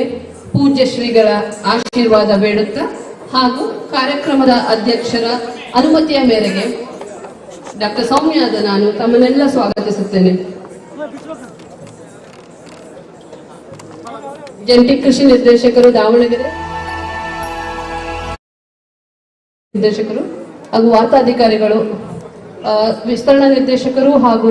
ಪೂಜ್ಯ ಶ್ರೀಗಳ ಆಶೀರ್ವಾದ ಬೇಡುತ್ತಾ ಹಾಗೂ ಕಾರ್ಯಕ್ರಮದ ಅಧ್ಯಕ್ಷರ ಅನುಮತಿಯ ಮೇರೆಗೆ ಡಾಕ್ಟರ್ ಸೌಮ್ಯಾದ ನಾನು ತಮ್ಮನ್ನೆಲ್ಲ ಸ್ವಾಗತಿಸುತ್ತೇನೆ. ಜಂಟಿ ಕೃಷಿ ನಿರ್ದೇಶಕರು ದಾವಣಗೆರೆ ನಿರ್ದೇಶಕರು ಹಾಗೂ ವಾರ್ತಾಧಿಕಾರಿಗಳು ವಿಸ್ತರಣಾ ನಿರ್ದೇಶಕರು ಹಾಗೂ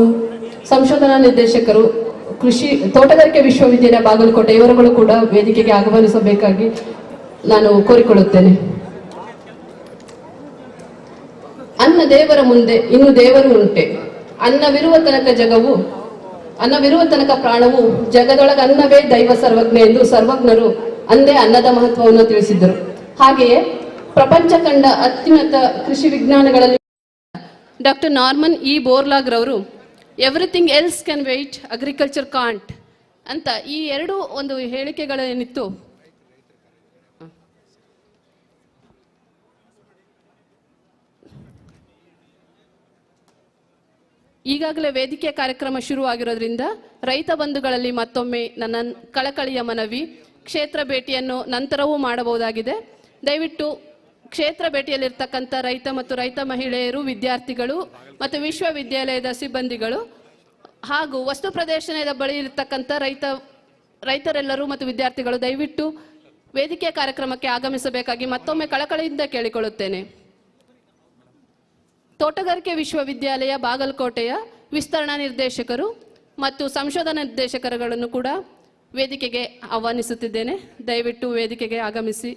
ಸಂಶೋಧನಾ ನಿರ್ದೇಶಕರು ಕೃಷಿ ತೋಟಗಾರಿಕೆ ವಿಶ್ವವಿದ್ಯಾಲಯ ಬಾಗಲಕೋಟೆ, ಇವರುಗಳು ಕೂಡ ವೇದಿಕೆಗೆ ಆಗಮನಿಸಬೇಕಾಗಿ ನಾನು ಕೋರಿಕೊಳ್ಳುತ್ತೇನೆ. ಅನ್ನ ದೇವರ ಮುಂದೆ, ಇನ್ನು ದೇವರು ಉಂಟೆ. ಅನ್ನವಿರುವ ತನಕ ಜಗವು, ಅನ್ನವಿರುವ ತನಕ ಪ್ರಾಣವು, ಜಗದೊಳಗೆ ಅನ್ನವೇ ದೈವ ಸರ್ವಜ್ಞ ಎಂದು ಸರ್ವಜ್ಞರು ಅಂದೇ ಅನ್ನದ ಮಹತ್ವವನ್ನು ತಿಳಿಸಿದ್ದರು. ಹಾಗೆಯೇ ಪ್ರಪಂಚ ಕಂಡ ಅತ್ಯುನ್ನತ ಕೃಷಿ ವಿಜ್ಞಾನಗಳಲ್ಲಿ ಡಾಕ್ಟರ್ ನಾರ್ಮನ್ ಇ ಬೋರ್ಲಾಗ್ ರವರು everything else can wait agriculture can't ಅಂತ ಈ ಎರಡು ಒಂದು ಹೇಳಿಕೆಗಳೇನಿತ್ತು? ಈಗಾಗಲೇ ವೇದಿಕೆ ಕಾರ್ಯಕ್ರಮ ಶುರುವಾಗಿರೋದ್ರಿಂದ ರೈತ ಬಂಧುಗಳಲ್ಲಿ ಮತ್ತೊಮ್ಮೆ ನನ್ನ ಕಳಕಳಿಯ ಮನವಿ, ಕ್ಷೇತ್ರ ಭೇಟಿಯನ್ನು ನಂತರವೂ ಮಾಡಬಹುದಾಗಿದೆ. ದಯವಿಟ್ಟು ಕ್ಷೇತ್ರ ಭೇಟಿಯಲ್ಲಿರ್ತಕ್ಕಂಥ ರೈತ ಮತ್ತು ರೈತ ಮಹಿಳೆಯರು, ವಿದ್ಯಾರ್ಥಿಗಳು ಮತ್ತು ವಿಶ್ವವಿದ್ಯಾಲಯದ ಸಿಬ್ಬಂದಿಗಳು ಹಾಗೂ ವಸ್ತು ಪ್ರದರ್ಶನದ ಬಳಿ ಇರತಕ್ಕಂಥ ರೈತ, ರೈತರೆಲ್ಲರೂ ಮತ್ತು ವಿದ್ಯಾರ್ಥಿಗಳು ದಯವಿಟ್ಟು ವೇದಿಕೆ ಕಾರ್ಯಕ್ರಮಕ್ಕೆ ಆಗಮಿಸಬೇಕಾಗಿ ಮತ್ತೊಮ್ಮೆ ಕಳಕಳಿಯಿಂದ ಕೇಳಿಕೊಳ್ಳುತ್ತೇನೆ. ತೋಟಗಾರಿಕೆ ವಿಶ್ವವಿದ್ಯಾಲಯ ಬಾಗಲಕೋಟೆಯ ವಿಸ್ತರಣಾ ನಿರ್ದೇಶಕರು ಮತ್ತು ಸಂಶೋಧನಾ ನಿರ್ದೇಶಕರುಗಳನ್ನು ಕೂಡ ವೇದಿಕೆಗೆ ಆಹ್ವಾನಿಸುತ್ತಿದ್ದೇನೆ. ದಯವಿಟ್ಟು ವೇದಿಕೆಗೆ ಆಗಮಿಸಿ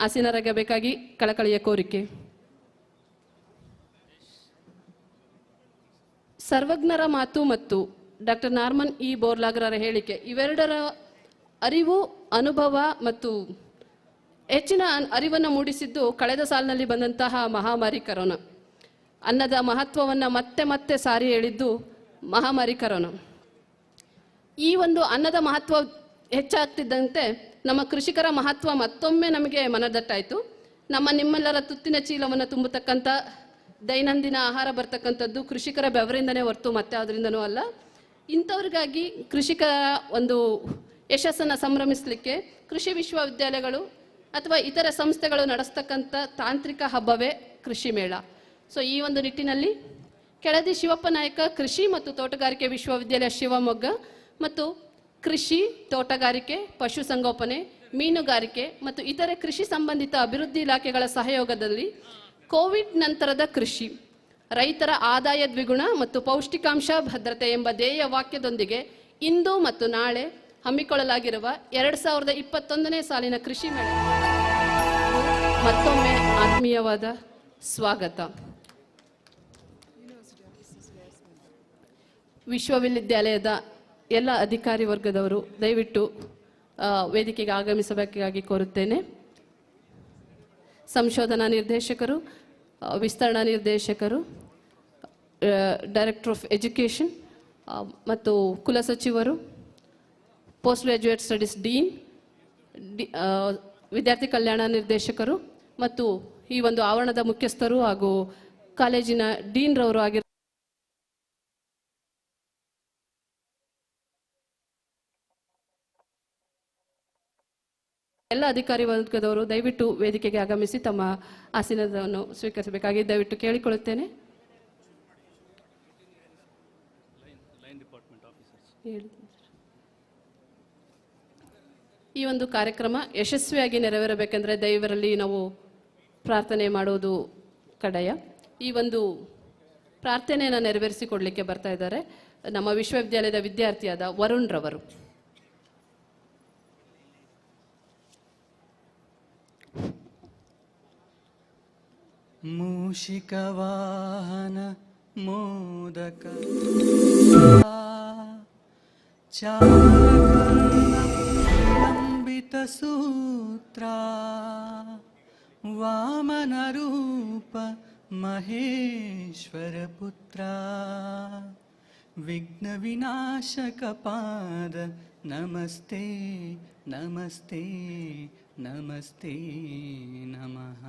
ಆಸೀನರಾಗಬೇಕಾಗಿ ಕಳಕಳಿಯ ಕೋರಿಕೆ. ಸರ್ವಜ್ಞರ ಮಾತು ಮತ್ತು ಡಾಕ್ಟರ್ ನಾರ್ಮನ್ ಇ ಬೋರ್ಲಾಗ್ರರ ಹೇಳಿಕೆ, ಇವೆರಡರ ಅರಿವು, ಅನುಭವ ಮತ್ತು ಹೆಚ್ಚಿನ ಅರಿವನ್ನು ಮೂಡಿಸಿದ್ದು ಕಳೆದ ಸಾಲಿನಲ್ಲಿ ಬಂದಂತಹ ಮಹಾಮಾರಿ ಕರೋನಾ. ಅನ್ನದ ಮಹತ್ವವನ್ನು ಮತ್ತೆ ಮತ್ತೆ ಸಾರಿ ಹೇಳಿದ್ದು ಮಹಾಮಾರಿ ಕರೋನಾ. ಈ ಒಂದು ಅನ್ನದ ಮಹತ್ವ ಹೆಚ್ಚಾಗ್ತಿದ್ದಂತೆ ನಮ್ಮ ಕೃಷಿಕರ ಮಹತ್ವ ಮತ್ತೊಮ್ಮೆ ನಮಗೆ ಮನದಟ್ಟಾಯಿತು. ನಮ್ಮ ನಿಮ್ಮೆಲ್ಲರ ತುತ್ತಿನ ಚೀಲವನ್ನು ತುಂಬತಕ್ಕಂಥ ದೈನಂದಿನ ಆಹಾರ ಬರ್ತಕ್ಕಂಥದ್ದು ಕೃಷಿಕರ ಬೆವರಿಂದನೇ ಹೊರತು ಮತ್ತೆ ಅದರಿಂದನೂ ಅಲ್ಲ. ಇಂಥವ್ರಿಗಾಗಿ ಕೃಷಿಕರ ಒಂದು ಯಶಸ್ಸನ್ನು ಸಂಭ್ರಮಿಸಲಿಕ್ಕೆ ಕೃಷಿ ವಿಶ್ವವಿದ್ಯಾಲಯಗಳು ಅಥವಾ ಇತರ ಸಂಸ್ಥೆಗಳು ನಡೆಸ್ತಕ್ಕಂಥ ತಾಂತ್ರಿಕ ಹಬ್ಬವೇ ಕೃಷಿ ಮೇಳ. ಸೊ ಈ ಒಂದು ನಿಟ್ಟಿನಲ್ಲಿ ಕೆಳದಿ ಶಿವಪ್ಪ ನಾಯಕ ಕೃಷಿ ಮತ್ತು ತೋಟಗಾರಿಕೆ ವಿಶ್ವವಿದ್ಯಾಲಯ ಶಿವಮೊಗ್ಗ ಮತ್ತು ಕೃಷಿ, ತೋಟಗಾರಿಕೆ ಪಶುಸಂಗೋಪನೆ ಮೀನುಗಾರಿಕೆ ಮತ್ತು ಇತರೆ ಕೃಷಿ ಸಂಬಂಧಿತ ಅಭಿವೃದ್ಧಿ ಇಲಾಖೆಗಳ ಸಹಯೋಗದಲ್ಲಿ ಕೋವಿಡ್ ನಂತರದ ಕೃಷಿ. ರೈತರ ಆದಾಯ ದ್ವಿಗುಣ ಮತ್ತು ಪೌಷ್ಟಿಕಾಂಶ ಭದ್ರತೆ ಎಂಬ ಧ್ಯೇಯ ವಾಕ್ಯದೊಂದಿಗೆ ಇಂದು ಮತ್ತು ನಾಳೆ ಹಮ್ಮಿಕೊಳ್ಳಲಾಗಿರುವ ಎರಡು ಸಾವಿರದ ಇಪ್ಪತ್ತೊಂದನೇ ಸಾಲಿನ ಕೃಷಿ ಮೇಳ. ಮತ್ತೊಮ್ಮೆ ಆತ್ಮೀಯವಾದ ಸ್ವಾಗತ. ವಿಶ್ವವಿದ್ಯಾಲಯದ ಎಲ್ಲ ಅಧಿಕಾರಿ ವರ್ಗದವರು ದಯವಿಟ್ಟು ವೇದಿಕೆಗೆ ಆಗಮಿಸಬೇಕಾಗಿ ಕೋರುತ್ತೇನೆ. ಸಂಶೋಧನಾ ನಿರ್ದೇಶಕರು ವಿಸ್ತರಣಾ ನಿರ್ದೇಶಕರು ಡೈರೆಕ್ಟರ್ ಆಫ್ ಎಜುಕೇಷನ್ ಮತ್ತು ಕುಲಸಚಿವರು ಪೋಸ್ಟ್ ಗ್ರ್ಯಾಜುಯೇಟ್ ಸ್ಟಡೀಸ್ ಡೀನ್ ವಿದ್ಯಾರ್ಥಿ ಕಲ್ಯಾಣ ನಿರ್ದೇಶಕರು ಮತ್ತು ಈ ಒಂದು ಆವರಣದ ಮುಖ್ಯಸ್ಥರು ಹಾಗೂ ಕಾಲೇಜಿನ ಡೀನ್ರವರು ಆಗಿರ ಎಲ್ಲ ಅಧಿಕಾರಿ ವರ್ಗದವರು ದಯವಿಟ್ಟು ವೇದಿಕೆಗೆ ಆಗಮಿಸಿ ತಮ್ಮ ಆಸೀನವನ್ನು ಸ್ವೀಕರಿಸಬೇಕಾಗಿ ದಯವಿಟ್ಟು ಕೇಳಿಕೊಳ್ಳುತ್ತೇನೆ. ಈ ಒಂದು ಕಾರ್ಯಕ್ರಮ ಯಶಸ್ವಿಯಾಗಿ ನೆರವೇರಬೇಕೆಂದರೆ ದೈವರಲ್ಲಿ ನಾವು ಪ್ರಾರ್ಥನೆ ಮಾಡುವುದು ಕಡೆಯ ಈ ಒಂದು ಪ್ರಾರ್ಥನೆಯನ್ನು ನೆರವೇರಿಸಿಕೊಡ್ಲಿಕ್ಕೆ ಬರ್ತಾ ಇದ್ದಾರೆ ನಮ್ಮ ವಿಶ್ವವಿದ್ಯಾಲಯದ ವಿದ್ಯಾರ್ಥಿಯಾದ ವರುಣ್ ರವರು मूषिकवाहन मोदक। लम्बितसूत्रा वामनरूप महेश्वरपुत्रा। विघ्नविनाशकपाद नमस्ते नमस्ते नमस्ते नमः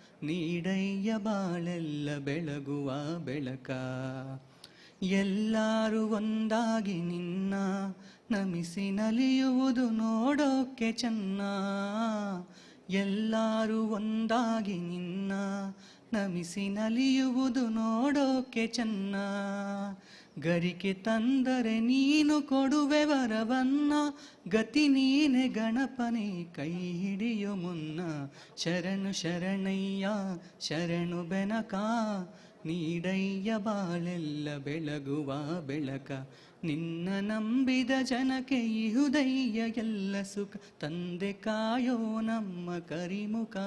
ನೀಡಯ್ಯ ಬಾಳೆಲ್ಲ ಬೆಳಗುವ ಬೆಳಕ. ಎಲ್ಲರೂ ಒಂದಾಗಿ ನಿನ್ನ ನಮಿಸಿ ನಲಿಯುವುದು ನೋಡೋಕೆ ಚೆನ್ನ. ಎಲ್ಲರೂ ಒಂದಾಗಿ ನಿನ್ನ ನಮಿಸಿ ನಲಿಯುವುದು ನೋಡೋಕೆ ಚೆನ್ನ. ಗರಿಕೆ ತಂದರೆ ನೀನು ಕೊಡುವೆ ವರವನ್ನ ಗತಿ ನೀನೆ ಗಣಪನೆ ಕೈ ಹಿಡಿಯು ಮುನ್ನ. ಶರಣು ಶರಣಯ್ಯ, ಶರಣು ಬೆನಕ, ನೀಡಯ್ಯ ಬಾಳೆಲ್ಲ ಬೆಳಗುವ ಬೆಳಕ. ನಿನ್ನ ನಂಬಿದ ಜನಕ್ಕೆ ಇಹುದಯ್ಯ ಎಲ್ಲ ಸುಖ, ತಂದೆ ಕಾಯೋ ನಮ್ಮ ಕರಿಮುಖ.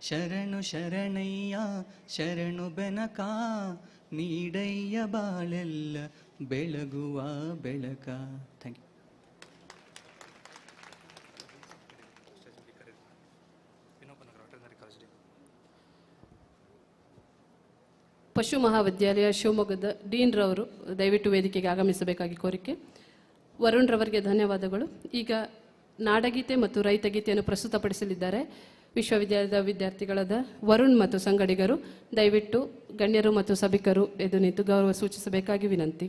ಶರಣು ಶರಣಯ್ಯ, ಶರಣು ಬೆನಕ ನೀಡಯ್ಯ ಬಾಳೆಲ್ಲ ಬೆಳಗುವ ಬೆಳಕ. ಥ್ಯಾಂಕ್ ಪಶು ಮಹಾವಿದ್ಯಾಲಯ ಶಿವಮೊಗ್ಗದ ಡೀನ್ ರವರು ದಯವಿಟ್ಟು ವೇದಿಕೆಗೆ ಆಗಮಿಸಬೇಕಾಗಿ ಕೋರಿಕೆ. ವರುಣ್ ರವರಿಗೆ ಧನ್ಯವಾದಗಳು. ಈಗ ನಾಡಗೀತೆ ಮತ್ತು ರೈತಗೀತೆಯನ್ನು ಪ್ರಸ್ತುತಪಡಿಸಲಿದ್ದಾರೆ. ವಿಶ್ವವಿದ್ಯಾಲಯದ ವಿದ್ಯಾರ್ಥಿಗಳಾದ ವರುಣ್ ಮತ್ತು ಸಂಗಡಿಗರು ದಯವಿಟ್ಟು ಗಣ್ಯರು ಮತ್ತು ಸಭಿಕರು ಎದು ನಿಂತು ಗೌರವ ಸೂಚಿಸಬೇಕಾಗಿ ವಿನಂತಿ.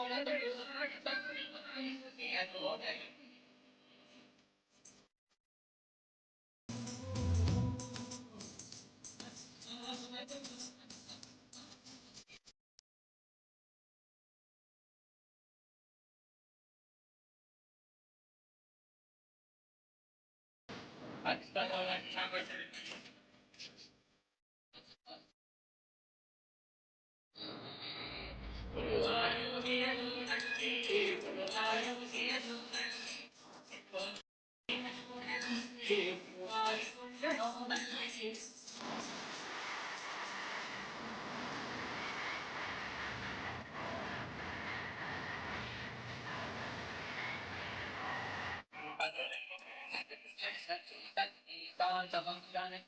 I'll never be able to the Lord. that the balance of organic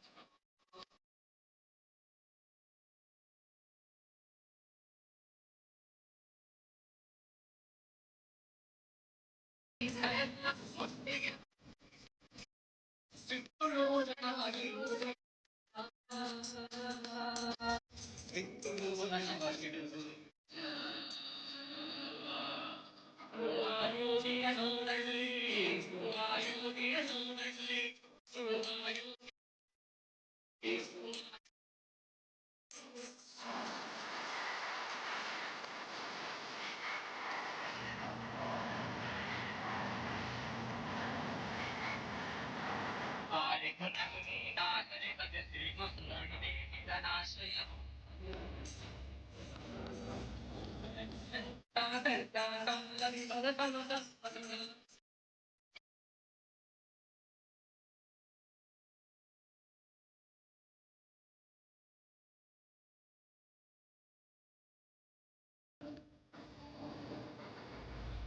Thank you.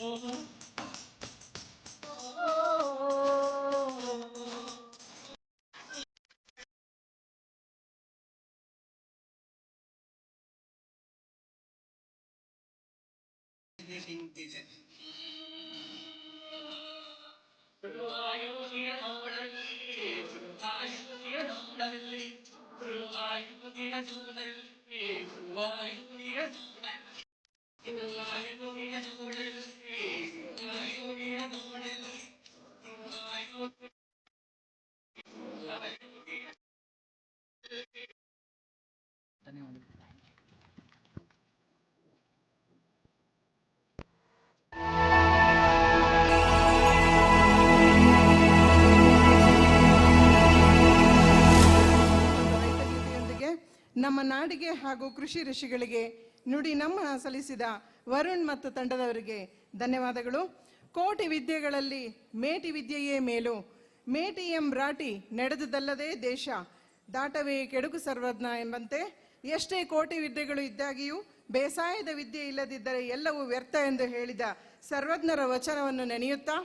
ಒಂದು ನಮ್ಮ ನಾಡಿಗೆ ಹಾಗೂ ಕೃಷಿ ಋಷಿಗಳಿಗೆ ನುಡಿ ನಮ್ಮ ಸಲ್ಲಿಸಿದ ವರುಣ್ ಮತ್ತು ತಂಡದವರಿಗೆ ಧನ್ಯವಾದಗಳು. ಕೋಟಿ ವಿದ್ಯೆಗಳಲ್ಲಿ ಮೇಟಿ ವಿದ್ಯೆಯೇ ಮೇಲು. ಮೇಟಿ ಎಂ ರಾಟಿ ನಡೆದುದಲ್ಲದೆ ದೇಶ ದಾಟವೇ ಕೆಡುಕು ಸರ್ವಜ್ಞ ಎಂಬಂತೆ ಎಷ್ಟೇ ಕೋಟಿ ವಿದ್ಯೆಗಳು ಇದ್ದಾಗಿಯೂ ಬೇಸಾಯದ ವಿದ್ಯೆ ಇಲ್ಲದಿದ್ದರೆ ಎಲ್ಲವೂ ವ್ಯರ್ಥ ಎಂದು ಹೇಳಿದ ಸರ್ವಜ್ಞರ ವಚನವನ್ನು ನೆನೆಯುತ್ತಾ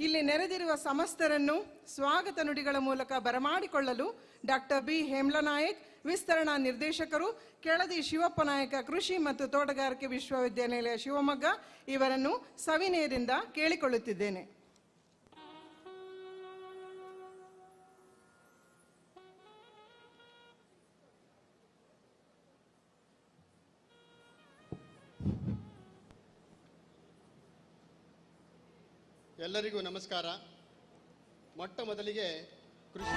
ಇಲ್ಲಿ ನೆರೆದಿರುವ ಸಮಸ್ತರನ್ನು ಸ್ವಾಗತ ನುಡಿಗಳ ಮೂಲಕ ಬರಮಾಡಿಕೊಳ್ಳಲು ಡಾಕ್ಟರ್ ಬಿ. ಹೇಮ್ಲನಾಯಕ್ ವಿಸ್ತರಣಾ ನಿರ್ದೇಶಕರು, ಕೆಳದಿ ಶಿವಪ್ಪ ನಾಯಕ ಕೃಷಿ ಮತ್ತು ತೋಟಗಾರಿಕೆ ವಿಶ್ವವಿದ್ಯಾನಿಲಯ ಶಿವಮೊಗ್ಗ ಇವರನ್ನು ಸವಿನಯದಿಂದ ಕೇಳಿಕೊಳ್ಳುತ್ತಿದ್ದೇನೆ. ಎಲ್ಲರಿಗೂ ನಮಸ್ಕಾರ. ಮೊಟ್ಟ ಮೊದಲಿಗೆ ಕೃಷಿ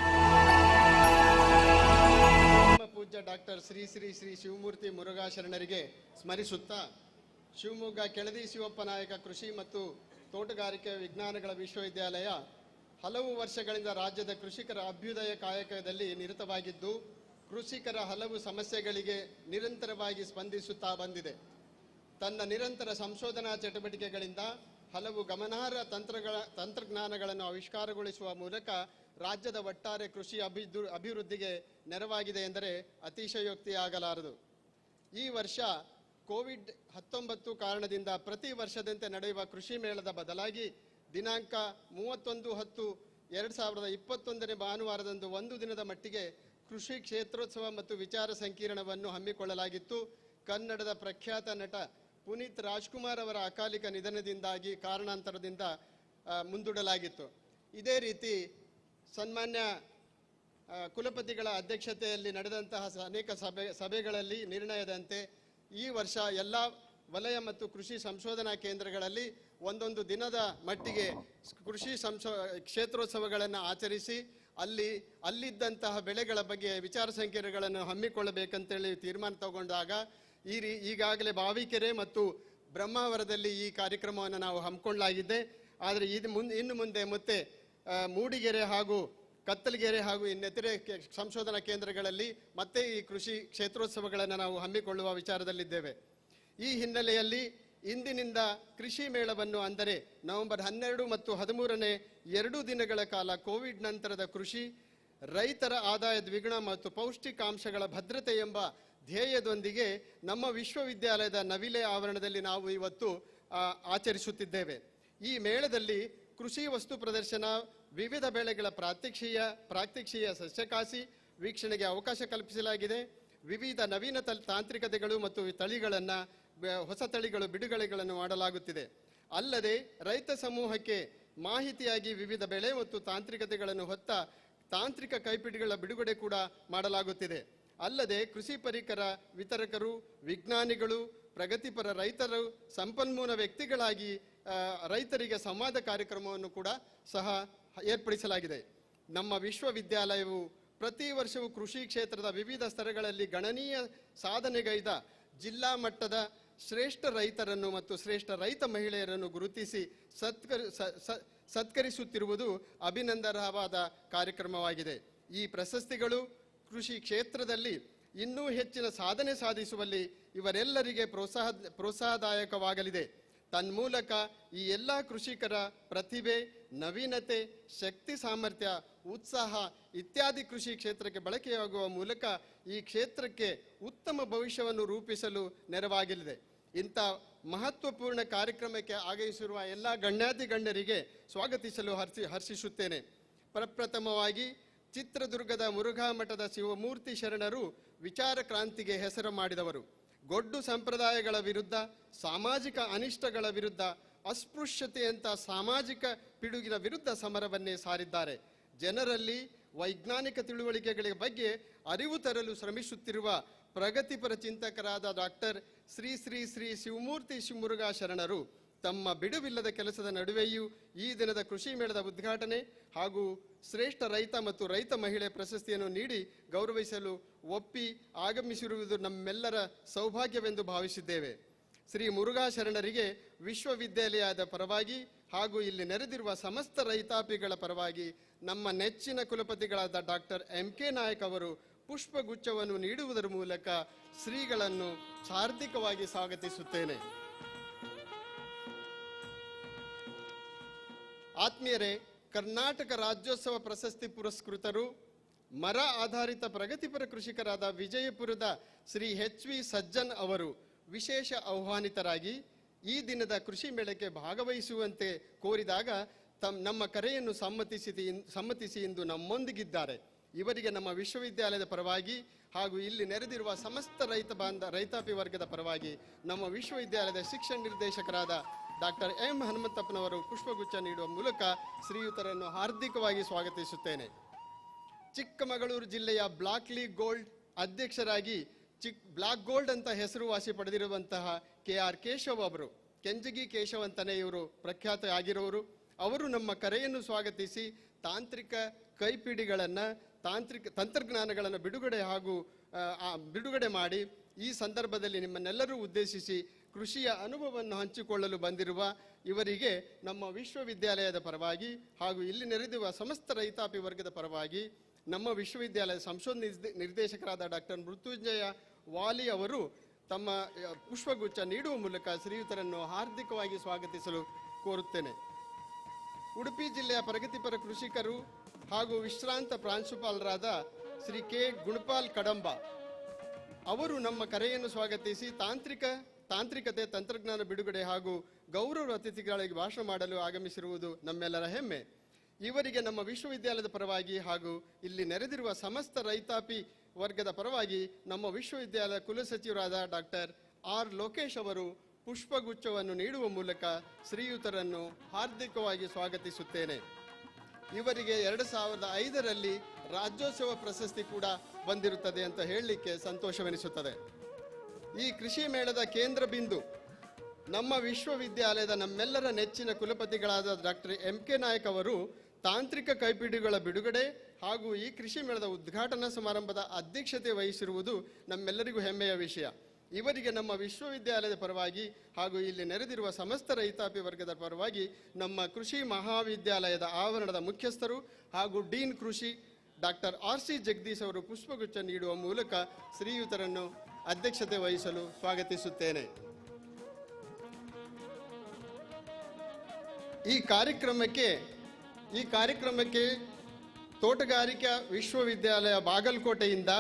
ಪೂಜ್ಯ ಡಾಕ್ಟರ್ ಶ್ರೀ ಶ್ರೀ ಶ್ರೀ ಶಿವಮೂರ್ತಿ ಮುರುಘಾ ಶರಣರಿಗೆ ಸ್ಮರಿಸುತ್ತಾ, ಶಿವಮೊಗ್ಗ ಕೆಳದಿ ಶಿವಪ್ಪ ನಾಯಕ ಕೃಷಿ ಮತ್ತು ತೋಟಗಾರಿಕೆ ವಿಜ್ಞಾನಗಳ ವಿಶ್ವವಿದ್ಯಾಲಯ ಹಲವು ವರ್ಷಗಳಿಂದ ರಾಜ್ಯದ ಕೃಷಿಕರ ಅಭ್ಯುದಯ ಕಾಯಕದಲ್ಲಿ ನಿರತವಾಗಿದ್ದು, ಕೃಷಿಕರ ಹಲವು ಸಮಸ್ಯೆಗಳಿಗೆ ನಿರಂತರವಾಗಿ ಸ್ಪಂದಿಸುತ್ತಾ ಬಂದಿದೆ. ತನ್ನ ನಿರಂತರ ಸಂಶೋಧನಾ ಚಟುವಟಿಕೆಗಳಿಂದ ಹಲವು ಗಮನಾರ್ಹ ತಂತ್ರಗಳ ತಂತ್ರಜ್ಞಾನಗಳನ್ನು ಆವಿಷ್ಕಾರಗೊಳಿಸುವ ಮೂಲಕ ರಾಜ್ಯದ ಒಟ್ಟಾರೆ ಕೃಷಿ ಅಭಿದು ಅಭಿವೃದ್ಧಿಗೆ ನೆರವಾಗಿದೆ ಎಂದರೆ ಅತಿಶಯೋಕ್ತಿಯಾಗಲಾರದು. ಈ ವರ್ಷ ಕೋವಿಡ್ ಹತ್ತೊಂಬತ್ತು ಕಾರಣದಿಂದ ಪ್ರತಿ ವರ್ಷದಂತೆ ನಡೆಯುವ ಕೃಷಿ ಮೇಳದ ಬದಲಾಗಿ ದಿನಾಂಕ ಮೂವತ್ತೊಂದು ಹತ್ತು ಎರಡು ಸಾವಿರದ ಇಪ್ಪತ್ತೊಂದನೇ ಭಾನುವಾರದಂದು ಒಂದು ದಿನದ ಮಟ್ಟಿಗೆ ಕೃಷಿ ಕ್ಷೇತ್ರೋತ್ಸವ ಮತ್ತು ವಿಚಾರ ಸಂಕಿರಣವನ್ನು ಹಮ್ಮಿಕೊಳ್ಳಲಾಗಿತ್ತು. ಕನ್ನಡದ ಪ್ರಖ್ಯಾತ ನಟ ಪುನೀತ್ ರಾಜ್ಕುಮಾರ್ ಅವರ ಅಕಾಲಿಕ ನಿಧನದಿಂದಾಗಿ ಕಾರಣಾಂತರದಿಂದ ಮುಂದೂಡಲಾಗಿತ್ತು. ಇದೇ ರೀತಿ ಸನ್ಮಾನ್ಯ ಕುಲಪತಿಗಳ ಅಧ್ಯಕ್ಷತೆಯಲ್ಲಿ ನಡೆದಂತಹ ಅನೇಕ ಸಭೆ, ಸಭೆಗಳಲ್ಲಿ ನಿರ್ಣಯದಂತೆ ಈ ವರ್ಷ ಎಲ್ಲ ವಲಯ ಮತ್ತು ಕೃಷಿ ಸಂಶೋಧನಾ ಕೇಂದ್ರಗಳಲ್ಲಿ ಒಂದೊಂದು ದಿನದ ಮಟ್ಟಿಗೆ ಕೃಷಿ ಸಂಶೋ, ಕ್ಷೇತ್ರೋತ್ಸವಗಳನ್ನು ಆಚರಿಸಿ, ಅಲ್ಲಿ, ಅಲ್ಲಿದ್ದಂತಹ ಬೆಳೆಗಳ ಬಗ್ಗೆ ವಿಚಾರ ಸಂಕಿರಣಗಳನ್ನು ಹಮ್ಮಿಕೊಳ್ಳಬೇಕಂತೇಳಿ ತೀರ್ಮಾನ ತಗೊಂಡಾಗ ಈ ರೀ ಈಗಾಗಲೇ ಬಾವಿಕೆರೆ ಮತ್ತು ಬ್ರಹ್ಮಾವರದಲ್ಲಿ ಈ ಕಾರ್ಯಕ್ರಮವನ್ನು ನಾವು ಹಮ್ಮಿಕೊಳ್ಳಲಾಗಿದೆ. ಆದರೆ ಇದು ಮುಂದೆ ಇನ್ನು ಮುಂದೆ ಮತ್ತೆ ಮೂಡಿಗೆರೆ ಹಾಗೂ ಕತ್ತಲಗೆರೆ ಹಾಗೂ ಇನ್ನಿತರೆ ಸಂಶೋಧನಾ ಕೇಂದ್ರಗಳಲ್ಲಿ ಮತ್ತೆ ಈ ಕೃಷಿ ಕ್ಷೇತ್ರೋತ್ಸವಗಳನ್ನು ನಾವು ಹಮ್ಮಿಕೊಳ್ಳುವ ವಿಚಾರದಲ್ಲಿದ್ದೇವೆ. ಈ ಹಿನ್ನೆಲೆಯಲ್ಲಿ ಇಂದಿನಿಂದ ಕೃಷಿ ಮೇಳವನ್ನು ಅಂದರೆ ನವೆಂಬರ್ ಹನ್ನೆರಡು ಮತ್ತು ಹದಿಮೂರನೇ ಎರಡು ದಿನಗಳ ಕಾಲ ಕೋವಿಡ್ ನಂತರದ ಕೃಷಿ, ರೈತರ ಆದಾಯ ದ್ವಿಗುಣ ಮತ್ತು ಪೌಷ್ಟಿಕಾಂಶಗಳ ಭದ್ರತೆ ಎಂಬ ಧ್ಯೇಯದೊಂದಿಗೆ ನಮ್ಮ ವಿಶ್ವವಿದ್ಯಾಲಯದ ನವಿಲೆ ಆವರಣದಲ್ಲಿ ನಾವು ಇವತ್ತು ಆಚರಿಸುತ್ತಿದ್ದೇವೆ. ಈ ಮೇಳದಲ್ಲಿ ಕೃಷಿ ವಸ್ತು ಪ್ರದರ್ಶನ, ವಿವಿಧ ಬೆಳೆಗಳ ಪ್ರಾತ್ಯಕ್ಷೀಯ ಪ್ರಾತ್ಯಕ್ಷೀಯ ಸಸ್ಯಕಾಸಿ ವೀಕ್ಷಣೆಗೆ ಅವಕಾಶ ಕಲ್ಪಿಸಲಾಗಿದೆ. ವಿವಿಧ ನವೀನ ತಾಂತ್ರಿಕತೆಗಳು ಮತ್ತು ತಳಿಗಳನ್ನು ಹೊಸ ತಳಿಗಳು, ಬಿಡುಗಡೆಗಳನ್ನು ಮಾಡಲಾಗುತ್ತಿದೆ. ಅಲ್ಲದೆ ರೈತ ಸಮೂಹಕ್ಕೆ ಮಾಹಿತಿಯಾಗಿ ವಿವಿಧ ಬೆಳೆ ಮತ್ತು ತಾಂತ್ರಿಕತೆಗಳನ್ನು ಹೊತ್ತ ತಾಂತ್ರಿಕ ಕೈಪಿಡಿಗಳ ಬಿಡುಗಡೆ ಕೂಡ ಮಾಡಲಾಗುತ್ತಿದೆ. ಅಲ್ಲದೆ ಕೃಷಿ ಪರಿಕರ ವಿತರಕರು, ವಿಜ್ಞಾನಿಗಳು, ಪ್ರಗತಿಪರ ರೈತರು, ಸಂಪನ್ಮೂಲ ವ್ಯಕ್ತಿಗಳಾಗಿ ರೈತರಿಗೆ ಸಂವಾದ ಕಾರ್ಯಕ್ರಮವನ್ನು ಕೂಡ ಸಹ ಏರ್ಪಡಿಸಲಾಗಿದೆ. ನಮ್ಮ ವಿಶ್ವವಿದ್ಯಾಲಯವು ಪ್ರತಿ ವರ್ಷವೂ ಕೃಷಿ ಕ್ಷೇತ್ರದ ವಿವಿಧ ಸ್ತರಗಳಲ್ಲಿ ಗಣನೀಯ ಸಾಧನೆಗೈದ ಜಿಲ್ಲಾ ಮಟ್ಟದ ಶ್ರೇಷ್ಠ ರೈತರನ್ನು ಮತ್ತು ಶ್ರೇಷ್ಠ ರೈತ ಮಹಿಳೆಯರನ್ನು ಗುರುತಿಸಿ ಸತ್ಕರಿ ಸತ್ಕರಿಸುತ್ತಿರುವುದು ಅಭಿನಂದನವಾದ ಕಾರ್ಯಕ್ರಮವಾಗಿದೆ. ಈ ಪ್ರಶಸ್ತಿಗಳು ಕೃಷಿ ಕ್ಷೇತ್ರದಲ್ಲಿ ಇನ್ನೂ ಹೆಚ್ಚಿನ ಸಾಧನೆ ಸಾಧಿಸುವಲ್ಲಿ ಇವರೆಲ್ಲರಿಗೆ ಪ್ರೋತ್ಸಾಹ, ಪ್ರೋತ್ಸಾಹದಾಯಕವಾಗಲಿದೆ. ತನ್ಮೂಲಕ ಈ ಎಲ್ಲ ಕೃಷಿಕರ ಪ್ರತಿಭೆ, ನವೀನತೆ, ಶಕ್ತಿ, ಸಾಮರ್ಥ್ಯ, ಉತ್ಸಾಹ ಇತ್ಯಾದಿ ಕೃಷಿ ಕ್ಷೇತ್ರಕ್ಕೆ ಬಳಕೆಯಾಗುವ ಮೂಲಕ ಈ ಕ್ಷೇತ್ರಕ್ಕೆ ಉತ್ತಮ ಭವಿಷ್ಯವನ್ನು ರೂಪಿಸಲು ನೆರವಾಗಲಿದೆ. ಇಂಥ ಮಹತ್ವಪೂರ್ಣ ಕಾರ್ಯಕ್ರಮಕ್ಕೆ ಆಗಮಿಸಿರುವ ಎಲ್ಲ ಗಣ್ಯಾತಿ ಗಣ್ಯರಿಗೆ ಸ್ವಾಗತಿಸಲು ಹರ್ಷಿ ಹರ್ಷಿಸುತ್ತೇನೆ. ಪ್ರಪ್ರಥಮವಾಗಿ ಚಿತ್ರದುರ್ಗದ ಮುರುಘಾ ಮಠದ ಶಿವಮೂರ್ತಿ ಶರಣರು ವಿಚಾರ ಕ್ರಾಂತಿಗೆ ಹೆಸರು ಮಾಡಿದವರು. ಗೊಡ್ಡು ಸಂಪ್ರದಾಯಗಳ ವಿರುದ್ಧ, ಸಾಮಾಜಿಕ ಅನಿಷ್ಟಗಳ ವಿರುದ್ಧ ಅಸ್ಪೃಶ್ಯತೆಯಂಥ ಸಾಮಾಜಿಕ ಪಿಡುಗಿನ ವಿರುದ್ಧ ಸಮರವನ್ನೇ ಸಾರಿದ್ದಾರೆ. ಜನರಲ್ಲಿ ವೈಜ್ಞಾನಿಕ ತಿಳುವಳಿಕೆಗಳ ಬಗ್ಗೆ ಅರಿವು ತರಲು ಶ್ರಮಿಸುತ್ತಿರುವ ಪ್ರಗತಿಪರ ಚಿಂತಕರಾದ ಡಾಕ್ಟರ್ ಶ್ರೀ ಶ್ರೀ ಶ್ರೀ ಶಿವಮೂರ್ತಿ ಶಿವಮುರುಘಾ ಶರಣರು ತಮ್ಮ ಬಿಡುವಿಲ್ಲದ ಕೆಲಸದ ನಡುವೆಯೂ ಈ ದಿನದ ಕೃಷಿ ಮೇಳದ ಉದ್ಘಾಟನೆ ಹಾಗೂ ಶ್ರೇಷ್ಠ ರೈತ ಮತ್ತು ರೈತ ಮಹಿಳೆ ಪ್ರಶಸ್ತಿಯನ್ನು ನೀಡಿ ಗೌರವಿಸಲು ಒಪ್ಪಿ ಆಗಮಿಸಿರುವುದು ನಮ್ಮೆಲ್ಲರ ಸೌಭಾಗ್ಯವೆಂದು ಭಾವಿಸಿದ್ದೇವೆ. ಶ್ರೀ ಮುರುಘಾ ಶರಣರಿಗೆ ವಿಶ್ವವಿದ್ಯಾಲಯದ ಪರವಾಗಿ ಹಾಗೂ ಇಲ್ಲಿ ನೆರೆದಿರುವ ಸಮಸ್ತ ರೈತಾಪಿಗಳ ಪರವಾಗಿ ನಮ್ಮ ನೆಚ್ಚಿನ ಕುಲಪತಿಗಳಾದ ಡಾಕ್ಟರ್ ಎಂ ಕೆ ನಾಯಕ್ ಅವರು ಪುಷ್ಪಗುಚ್ಛವನ್ನು ನೀಡುವುದರ ಮೂಲಕ ಶ್ರೀಗಳನ್ನು ಹಾರ್ದಿಕವಾಗಿ ಸ್ವಾಗತಿಸುತ್ತೇನೆ. ಆತ್ಮೀಯರೇ, ಕರ್ನಾಟಕ ರಾಜ್ಯೋತ್ಸವ ಪ್ರಶಸ್ತಿ ಪುರಸ್ಕೃತರು, ಮರ ಆಧಾರಿತ ಪ್ರಗತಿಪರ ಕೃಷಿಕರಾದ ವಿಜಯಪುರದ ಶ್ರೀ ಎಚ್ ವಿ ಸಜ್ಜನ್ ಅವರು ವಿಶೇಷ ಆಹ್ವಾನಿತರಾಗಿ ಈ ದಿನದ ಕೃಷಿ ಮೇಳಕ್ಕೆ ಭಾಗವಹಿಸುವಂತೆ ಕೋರಿದಾಗ ತಮ್, ನಮ್ಮ ಕರೆಯನ್ನು ಸಮ್ಮತಿಸಿ ಸಮ್ಮತಿಸಿ ಎಂದು ನಮ್ಮೊಂದಿಗಿದ್ದಾರೆ. ಇವರಿಗೆ ನಮ್ಮ ವಿಶ್ವವಿದ್ಯಾಲಯದ ಪರವಾಗಿ ಹಾಗೂ ಇಲ್ಲಿ ನೆರೆದಿರುವ ಸಮಸ್ತ ರೈತ ಬಾಂಧ, ರೈತಾಪಿ ವರ್ಗದ ಪರವಾಗಿ ನಮ್ಮ ವಿಶ್ವವಿದ್ಯಾಲಯದ ಶಿಕ್ಷಣ ನಿರ್ದೇಶಕರಾದ ಡಾಕ್ಟರ್ ಎಂ ಹನುಮಂತಪ್ಪನವರು ಪುಷ್ಪಗುಚ್ಛ ನೀಡುವ ಮೂಲಕ ಶ್ರೀಯುತರನ್ನು ಹಾರ್ದಿಕವಾಗಿ ಸ್ವಾಗತಿಸುತ್ತೇನೆ. ಚಿಕ್ಕಮಗಳೂರು ಜಿಲ್ಲೆಯ ಬ್ಲಾಕ್ ಲೀಗ್ ಗೋಲ್ಡ್ ಅಧ್ಯಕ್ಷರಾಗಿ ಚಿಕ್ ಬ್ಲಾಕ್ ಗೋಲ್ಡ್ ಅಂತ ಹೆಸರುವಾಸಿ ಪಡೆದಿರುವಂತಹ ಕೆ ಆರ್ ಕೇಶವ್ ಅವರು, ಕೆಂಜಗಿ ಕೇಶವ್ ಅಂತಲೇ ಇವರು ಪ್ರಖ್ಯಾತ ಆಗಿರೋರು. ಅವರು ನಮ್ಮ ಕರೆಯನ್ನು ಸ್ವಾಗತಿಸಿ ತಾಂತ್ರಿಕ ಕೈಪಿಡಿಗಳನ್ನು, ತಾಂತ್ರಿಕ ತಂತ್ರಜ್ಞಾನಗಳನ್ನು ಬಿಡುಗಡೆ ಹಾಗೂ ಬಿಡುಗಡೆ ಮಾಡಿ ಈ ಸಂದರ್ಭದಲ್ಲಿ ನಿಮ್ಮನ್ನೆಲ್ಲರೂ ಉದ್ದೇಶಿಸಿ ಕೃಷಿಯ ಅನುಭವವನ್ನು ಹಂಚಿಕೊಳ್ಳಲು ಬಂದಿರುವ ಇವರಿಗೆ ನಮ್ಮ ವಿಶ್ವವಿದ್ಯಾಲಯದ ಪರವಾಗಿ ಹಾಗೂ ಇಲ್ಲಿ ನೆರೆದಿರುವ ಸಮಸ್ತ ರೈತಾಪಿ ವರ್ಗದ ಪರವಾಗಿ ನಮ್ಮ ವಿಶ್ವವಿದ್ಯಾಲಯದ ಸಂಶೋಧನೆ ನಿರ್ದೇ- ನಿರ್ದೇಶಕರಾದ ಡಾಕ್ಟರ್ ಮೃತ್ಯುಂಜಯ ವಾಲಿ ಅವರು ತಮ್ಮ ಪುಷ್ಪಗುಚ್ಛ ನೀಡುವ ಮೂಲಕ ಶ್ರೀಯುತರನ್ನು ಹಾರ್ದಿಕವಾಗಿ ಸ್ವಾಗತಿಸಲು ಕೋರುತ್ತೇನೆ. ಉಡುಪಿ ಜಿಲ್ಲೆಯ ಪ್ರಗತಿಪರ ಕೃಷಿಕರು ಹಾಗೂ ವಿಶ್ರಾಂತ ಪ್ರಾಂಶುಪಾಲರಾದ ಶ್ರೀ ಕೆ. ಗುಣಪಾಲ್ ಕಡಂಬ ಅವರು ನಮ್ಮ ಕರೆಯನ್ನು ಸ್ವಾಗತಿಸಿ ತಾಂತ್ರಿಕ ತಾಂತ್ರಿಕತೆ, ತಂತ್ರಜ್ಞಾನ ಬಿಡುಗಡೆ ಹಾಗೂ ಗೌರವ ಅತಿಥಿಗಳಿಗೆ ಭಾಷಣ ಮಾಡಲು ಆಗಮಿಸಿರುವುದು ನಮ್ಮೆಲ್ಲರ ಹೆಮ್ಮೆ. ಇವರಿಗೆ ನಮ್ಮ ವಿಶ್ವವಿದ್ಯಾಲಯದ ಪರವಾಗಿ ಹಾಗೂ ಇಲ್ಲಿ ನೆರೆದಿರುವ ಸಮಸ್ತ ರೈತಾಪಿ ವರ್ಗದ ಪರವಾಗಿ ನಮ್ಮ ವಿಶ್ವವಿದ್ಯಾಲಯ ಕುಲಸಚಿವರಾದ ಡಾಕ್ಟರ್ ಆರ್ ಲೋಕೇಶ್ ಅವರು ಪುಷ್ಪಗುಚ್ಛವನ್ನು ನೀಡುವ ಮೂಲಕ ಶ್ರೀಯುತರನ್ನು ಹಾರ್ದಿಕವಾಗಿ ಸ್ವಾಗತಿಸುತ್ತೇನೆ. ಇವರಿಗೆ ಎರಡು ಸಾವಿರದ ಐದರಲ್ಲಿ ರಾಜ್ಯೋತ್ಸವ ಪ್ರಶಸ್ತಿ ಕೂಡ ಬಂದಿರುತ್ತದೆ ಅಂತ ಹೇಳಲಿಕ್ಕೆ ಸಂತೋಷವೆನಿಸುತ್ತದೆ. ಈ ಕೃಷಿ ಮೇಳದ ಕೇಂದ್ರ ಬಿಂದು ನಮ್ಮ ವಿಶ್ವವಿದ್ಯಾಲಯದ ನಮ್ಮೆಲ್ಲರ ನೆಚ್ಚಿನ ಕುಲಪತಿಗಳಾದ ಡಾಕ್ಟರ್ ಎಂ ಕೆ ನಾಯಕ್ ಅವರು ತಾಂತ್ರಿಕ ಕೈಪಿಡಿಗಳ ಬಿಡುಗಡೆ ಹಾಗೂ ಈ ಕೃಷಿ ಮೇಳದ ಉದ್ಘಾಟನಾ ಸಮಾರಂಭದ ಅಧ್ಯಕ್ಷತೆ ವಹಿಸಿರುವುದು ನಮ್ಮೆಲ್ಲರಿಗೂ ಹೆಮ್ಮೆಯ ವಿಷಯ. ಇವರಿಗೆ ನಮ್ಮ ವಿಶ್ವವಿದ್ಯಾಲಯದ ಪರವಾಗಿ ಹಾಗೂ ಇಲ್ಲಿ ನೆರೆದಿರುವ ಸಮಸ್ತ ರೈತಾಪಿ ವರ್ಗದ ಪರವಾಗಿ ನಮ್ಮ ಕೃಷಿ ಮಹಾವಿದ್ಯಾಲಯದ ಆವರಣದ ಮುಖ್ಯಸ್ಥರು ಹಾಗೂ ಡೀನ್ ಕೃಷಿ ಡಾಕ್ಟರ್ ಆರ್ ಸಿ ಜಗದೀಶ್ ಅವರು ಪುಷ್ಪಗುಚ್ಛ ನೀಡುವ ಮೂಲಕ ಶ್ರೀಯುತರನ್ನು ಅಧ್ಯಕ್ಷತೆ ವಹಿಸಲು ಸ್ವಾಗತಿಸುತ್ತೇನೆ. ಈ ಕಾರ್ಯಕ್ರಮಕ್ಕೆ ಈ ಕಾರ್ಯಕ್ರಮಕ್ಕೆ ತೋಟಗಾರಿಕಾ ವಿಶ್ವವಿದ್ಯಾಲಯ ಬಾಗಲಕೋಟೆಯಿಂದ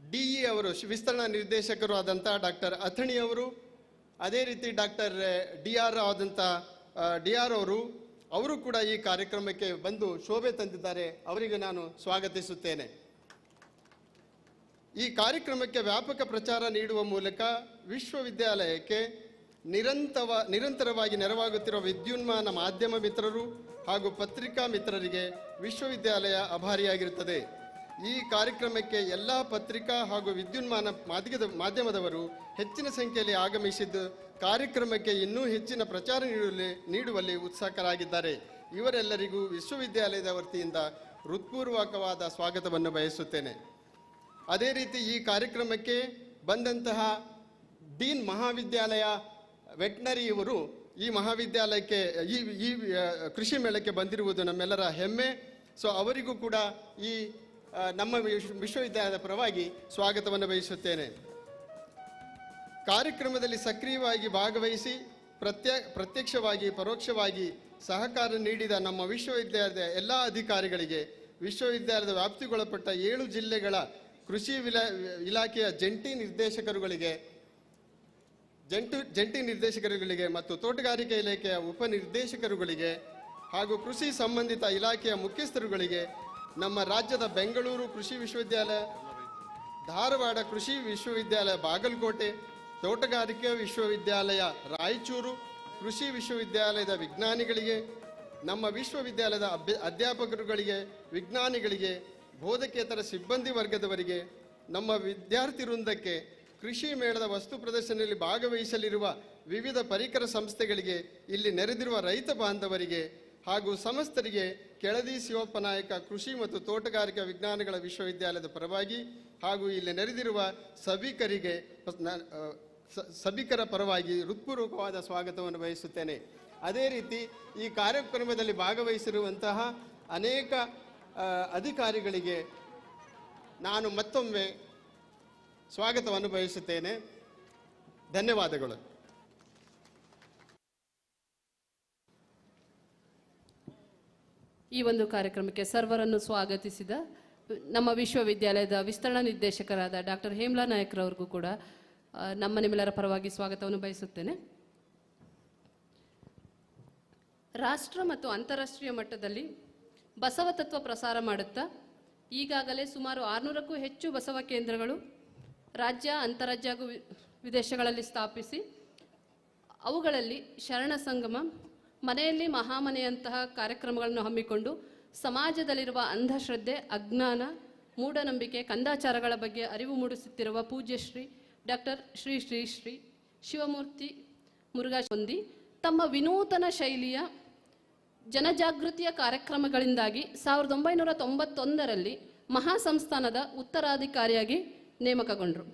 ಡಿಇ ಅವರು, ವಿಸ್ತರಣಾ ನಿರ್ದೇಶಕರು ಆದಂಥ ಡಾಕ್ಟರ್ ಅಥಣಿ ಅವರು, ಅದೇ ರೀತಿ ಡಾಕ್ಟರ್ ಡಿ ಆರ್ ಆದಂಥ ಡಿ ಆರ್ ಅವರು ಅವರು ಕೂಡ ಈ ಕಾರ್ಯಕ್ರಮಕ್ಕೆ ಬಂದು ಶೋಭೆ ತಂದಿದ್ದಾರೆ. ಅವರಿಗೆ ನಾನು ಸ್ವಾಗತಿಸುತ್ತೇನೆ. ಈ ಕಾರ್ಯಕ್ರಮಕ್ಕೆ ವ್ಯಾಪಕ ಪ್ರಚಾರ ನೀಡುವ ಮೂಲಕ ವಿಶ್ವವಿದ್ಯಾಲಯಕ್ಕೆ ನಿರಂತವ, ನಿರಂತರವಾಗಿ ನೆರವಾಗುತ್ತಿರುವ ವಿದ್ಯುನ್ಮಾನ ಮಾಧ್ಯಮ ಮಿತ್ರರು ಹಾಗೂ ಪತ್ರಿಕಾ ಮಿತ್ರರಿಗೆ ವಿಶ್ವವಿದ್ಯಾಲಯ ಅಭಾರಿಯಾಗಿರುತ್ತದೆ. ಈ ಕಾರ್ಯಕ್ರಮಕ್ಕೆ ಎಲ್ಲ ಪತ್ರಿಕಾ ಹಾಗೂ ವಿದ್ಯುನ್ಮಾನ ಮಾಧ್ಯಮದ, ಮಾಧ್ಯಮದವರು ಹೆಚ್ಚಿನ ಸಂಖ್ಯೆಯಲ್ಲಿ ಆಗಮಿಸಿದ್ದು ಕಾರ್ಯಕ್ರಮಕ್ಕೆ ಇನ್ನೂ ಹೆಚ್ಚಿನ ಪ್ರಚಾರ ನೀಡುವಲ್ಲಿ ನೀಡುವಲ್ಲಿ ಉತ್ಸುಕರಾಗಿದ್ದಾರೆ. ಇವರೆಲ್ಲರಿಗೂ ವಿಶ್ವವಿದ್ಯಾಲಯದ ವತಿಯಿಂದ ಹೃತ್ಪೂರ್ವಕವಾದ ಸ್ವಾಗತವನ್ನು ಬಯಸುತ್ತೇನೆ. ಅದೇ ರೀತಿ ಈ ಕಾರ್ಯಕ್ರಮಕ್ಕೆ ಬಂದಂತಹ ಡೀನ್ ಮಹಾವಿದ್ಯಾಲಯ ವೆಟ್ನರಿ ಇವರು ಈ ಮಹಾವಿದ್ಯಾಲಯಕ್ಕೆ, ಈ ಈ ಕೃಷಿ ಮೇಳಕ್ಕೆ ಬಂದಿರುವುದು ನಮ್ಮೆಲ್ಲರ ಹೆಮ್ಮೆ. ಸೊ ಅವರಿಗೂ ಕೂಡ ಈ ನಮ್ಮ ವಿಶ್ವ- ವಿಶ್ವವಿದ್ಯಾಲಯದ ಪರವಾಗಿ ಸ್ವಾಗತವನ್ನು ಬಯಸುತ್ತೇನೆ. ಕಾರ್ಯಕ್ರಮದಲ್ಲಿ ಸಕ್ರಿಯವಾಗಿ ಭಾಗವಹಿಸಿ, ಪ್ರತ್ಯ, ಪ್ರತ್ಯಕ್ಷವಾಗಿ, ಪರೋಕ್ಷವಾಗಿ ಸಹಕಾರ ನೀಡಿದ ನಮ್ಮ ವಿಶ್ವವಿದ್ಯಾಲಯದ ಎಲ್ಲ ಅಧಿಕಾರಿಗಳಿಗೆ, ವಿಶ್ವವಿದ್ಯಾಲಯದ ವ್ಯಾಪ್ತಿಗೊಳಪಟ್ಟ ಏಳು ಜಿಲ್ಲೆಗಳ ಕೃಷಿ ವಿಲಾ, ಇಲಾಖೆಯ ಜಂಟಿ ನಿರ್ದೇಶಕರುಗಳಿಗೆ, ಜಂಟು, ಜಂಟಿ ನಿರ್ದೇಶಕರುಗಳಿಗೆ ಮತ್ತು ತೋಟಗಾರಿಕೆ ಇಲಾಖೆಯ ಉಪನಿರ್ದೇಶಕರುಗಳಿಗೆ ಹಾಗೂ ಕೃಷಿ ಸಂಬಂಧಿತ ಇಲಾಖೆಯ ಮುಖ್ಯಸ್ಥರುಗಳಿಗೆ ನಮ್ಮ ರಾಜ್ಯದ ಬೆಂಗಳೂರು ಕೃಷಿ ವಿಶ್ವವಿದ್ಯಾಲಯ, ಧಾರವಾಡ ಕೃಷಿ ವಿಶ್ವವಿದ್ಯಾಲಯ ಬಾಗಲಕೋಟೆ, ತೋಟಗಾರಿಕೆ ವಿಶ್ವವಿದ್ಯಾಲಯ ರಾಯಚೂರು, ಕೃಷಿ ವಿಶ್ವವಿದ್ಯಾಲಯದ ವಿಜ್ಞಾನಿಗಳಿಗೆ, ನಮ್ಮ ವಿಶ್ವವಿದ್ಯಾಲಯದ ಅಭ್ಯ, ಅಧ್ಯಾಪಕರುಗಳಿಗೆ, ವಿಜ್ಞಾನಿಗಳಿಗೆ ಬೋಧಕೇತರ ಸಿಬ್ಬಂದಿ ವರ್ಗದವರಿಗೆ ನಮ್ಮ ವಿದ್ಯಾರ್ಥಿ ವೃಂದಕ್ಕೆ ಕೃಷಿ ಮೇಳದ ವಸ್ತು ಪ್ರದರ್ಶನದಲ್ಲಿ ಭಾಗವಹಿಸಲಿರುವ ವಿವಿಧ ಪರಿಕರ ಸಂಸ್ಥೆಗಳಿಗೆ ಇಲ್ಲಿ ನೆರೆದಿರುವ ರೈತ ಬಾಂಧವರಿಗೆ ಹಾಗೂ ಸಮಸ್ತರಿಗೆ ಕೆಳದಿ ಶಿವಪ್ಪ ನಾಯಕ ಕೃಷಿ ಮತ್ತು ತೋಟಗಾರಿಕಾ ವಿಜ್ಞಾನಗಳ ವಿಶ್ವವಿದ್ಯಾಲಯದ ಪರವಾಗಿ ಹಾಗೂ ಇಲ್ಲಿ ನೆರೆದಿರುವ ಸಭಿಕರಿಗೆ ಸಭಿಕರ ಪರವಾಗಿ ಹೃತ್ಪೂರ್ವಕವಾದ ಸ್ವಾಗತವನ್ನು ಬಯಸುತ್ತೇನೆ. ಅದೇ ರೀತಿ ಈ ಕಾರ್ಯಕ್ರಮದಲ್ಲಿ ಭಾಗವಹಿಸಿರುವಂತಹ ಅನೇಕ ಅಧಿಕಾರಿಗಳಿಗೆ ನಾನು ಮತ್ತೊಮ್ಮೆ ಸ್ವಾಗತವನ್ನು ಬಯಸುತ್ತೇನೆ. ಧನ್ಯವಾದಗಳು. ಈ ಒಂದು ಕಾರ್ಯಕ್ರಮಕ್ಕೆ ಸರ್ವರನ್ನು ಸ್ವಾಗತಿಸಿದ ನಮ್ಮ ವಿಶ್ವವಿದ್ಯಾಲಯದ ವಿಸ್ತರಣಾ ನಿರ್ದೇಶಕರಾದ ಡಾಕ್ಟರ್ ಹೇಮ್ಲಾ ನಾಯಕ್ರವ್ರಿಗೂ ಕೂಡ ನಮ್ಮ ನಿಮ್ಮೆಲ್ಲರ ಪರವಾಗಿ ಸ್ವಾಗತವನ್ನು ಬಯಸುತ್ತೇನೆ. ರಾಷ್ಟ್ರ ಮತ್ತು ಅಂತಾರಾಷ್ಟ್ರೀಯ ಮಟ್ಟದಲ್ಲಿ ಬಸವ ತತ್ವ ಪ್ರಸಾರ ಮಾಡುತ್ತಾ? ಈಗಾಗಲೇ ಸುಮಾರು ಆರುನೂರಕ್ಕೂ ಹೆಚ್ಚು ಬಸವ ಕೇಂದ್ರಗಳು ರಾಜ್ಯ ಅಂತರಾಜ್ಯ ಹಾಗೂ ವಿದೇಶಗಳಲ್ಲಿ ಸ್ಥಾಪಿಸಿ, ಅವುಗಳಲ್ಲಿ ಶರಣ ಸಂಗಮ, ಮನೆಯಲ್ಲಿ ಮಹಾಮನೆಯಂತಹ ಕಾರ್ಯಕ್ರಮಗಳನ್ನು ಹಮ್ಮಿಕೊಂಡು ಸಮಾಜದಲ್ಲಿರುವ ಅಂಧಶ್ರದ್ಧೆ, ಅಜ್ಞಾನ, ಮೂಢನಂಬಿಕೆ, ಕಂದಾಚಾರಗಳ ಬಗ್ಗೆ ಅರಿವು ಮೂಡಿಸುತ್ತಿರುವ ಪೂಜ್ಯಶ್ರೀ ಡಾಕ್ಟರ್ ಶ್ರೀ ಶ್ರೀ ಶ್ರೀ ಶಿವಮೂರ್ತಿ ಮುರುಘಾ ಹೊಂದಿ ತಮ್ಮ ವಿನೂತನ ಶೈಲಿಯ ಜನಜಾಗೃತಿಯ ಕಾರ್ಯಕ್ರಮಗಳಿಂದಾಗಿ ಸಾವಿರದ ಒಂಬೈನೂರ ತೊಂಬತ್ತೊಂದರಲ್ಲಿ ಮಹಾಸಂಸ್ಥಾನದ ಉತ್ತರಾಧಿಕಾರಿಯಾಗಿ ನೇಮಕಗೊಂಡರು.